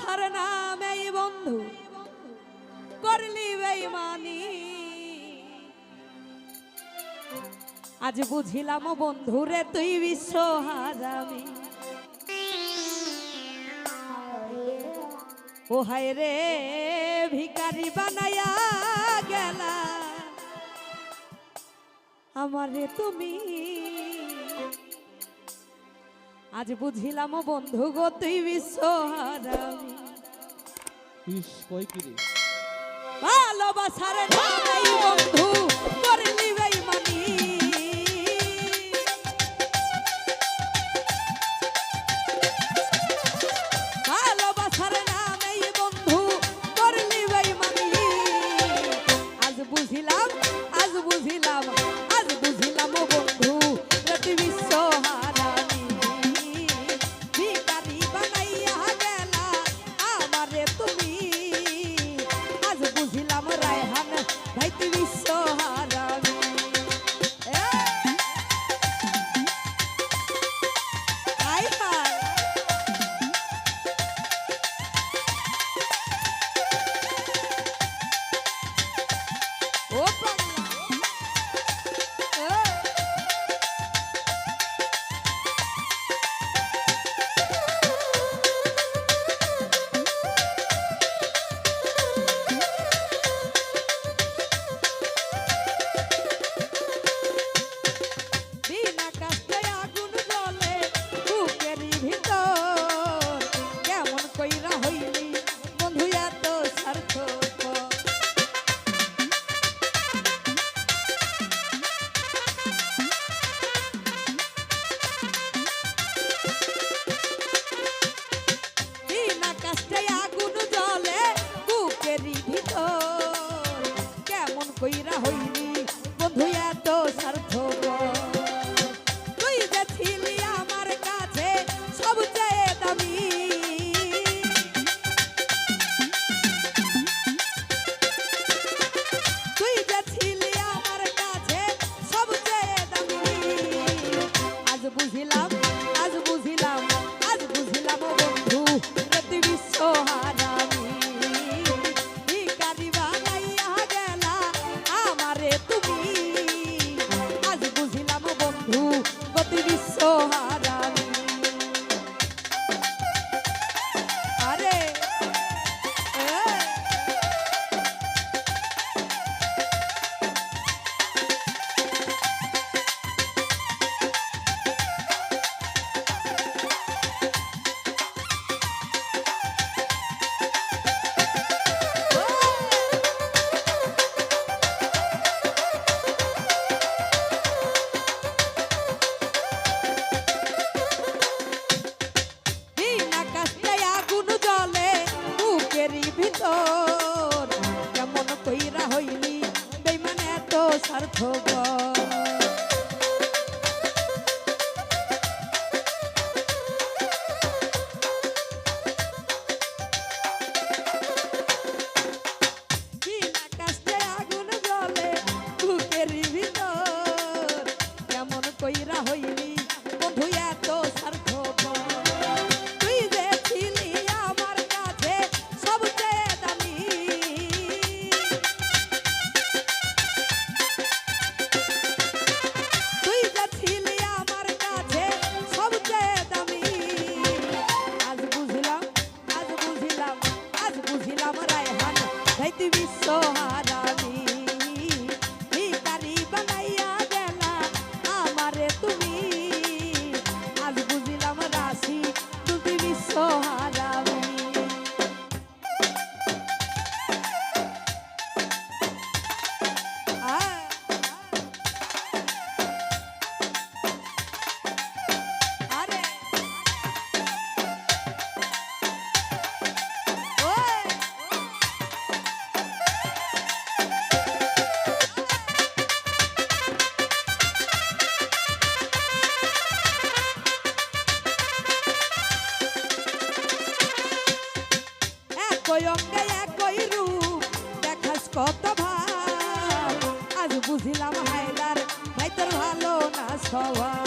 কথার নাম এই বন্ধু। করলি বেমানি আজ বুঝিলাম বন্ধু রে তুই বিশ্ব হারামি ও হায় রে ভিকারি বানায়া গেলা। আমারে তুমি আজ বুঝিলাম বন্ধু গো তুই বিশ্বহারা ভালোবাসার নাই বন্ধু Oh, God. একই অঙ্গে একই রূপ। দেখাস কত ভাব। আজ বুঝিলাম হায়দার ভাই তোর ভালো না সবাই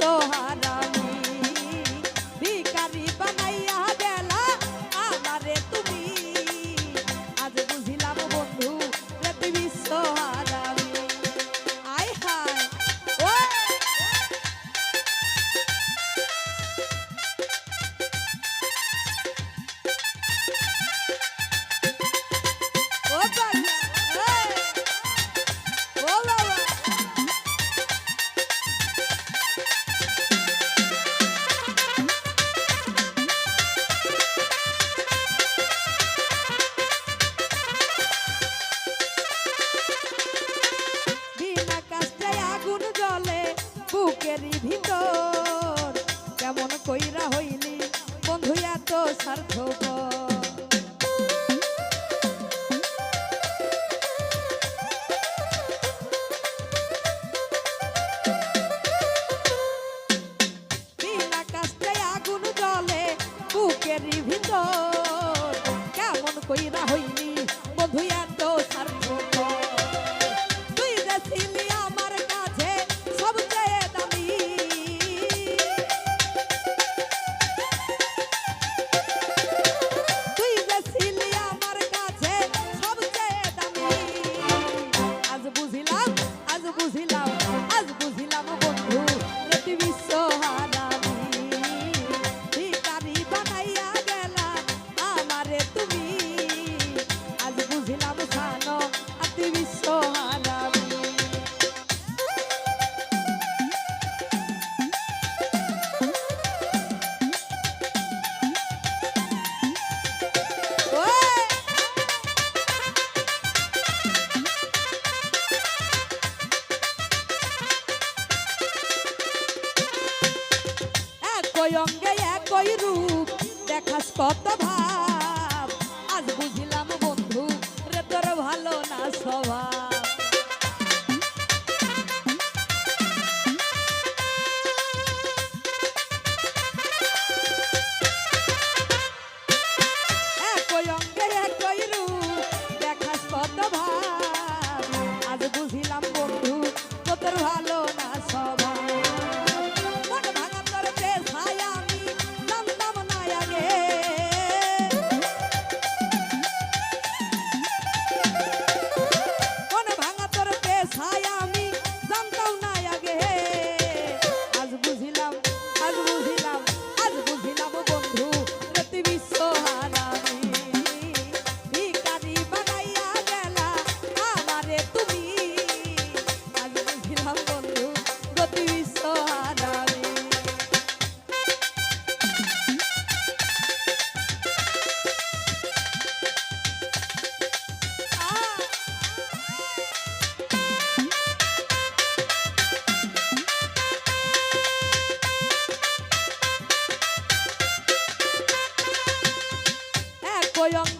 so high. কইরা হইলি yang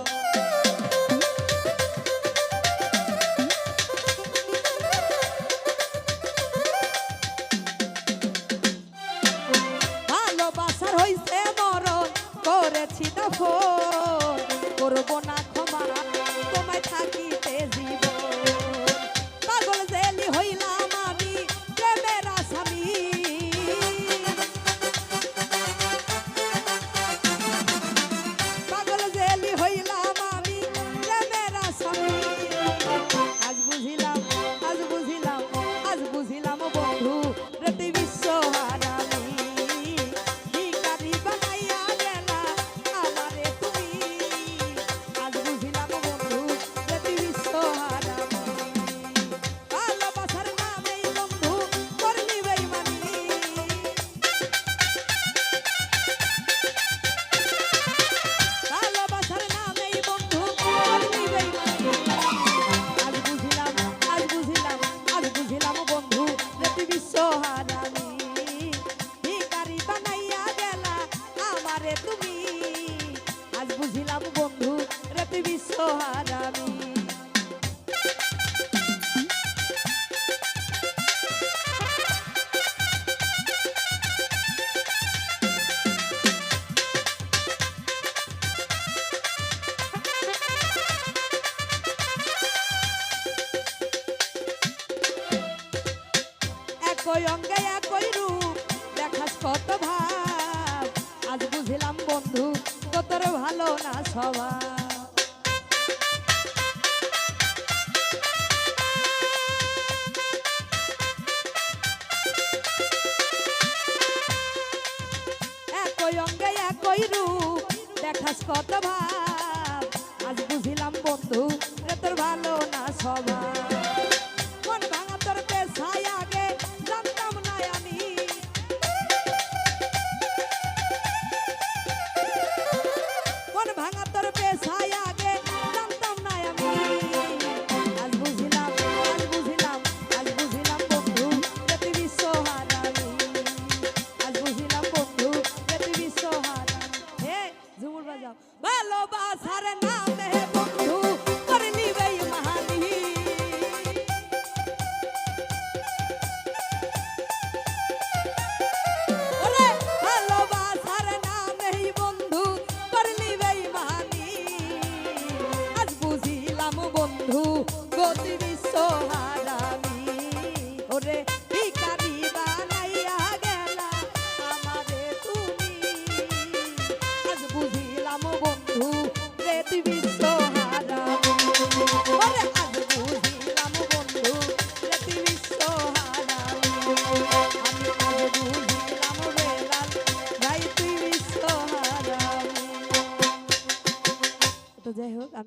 একই অঙ্গে একই রূপ দেখাস কত ভাব। আজ বুঝিলাম বন্ধু কতর ভালো না সবার দেখাস কত ভাব। আজ বুঝিলাম বন্ধু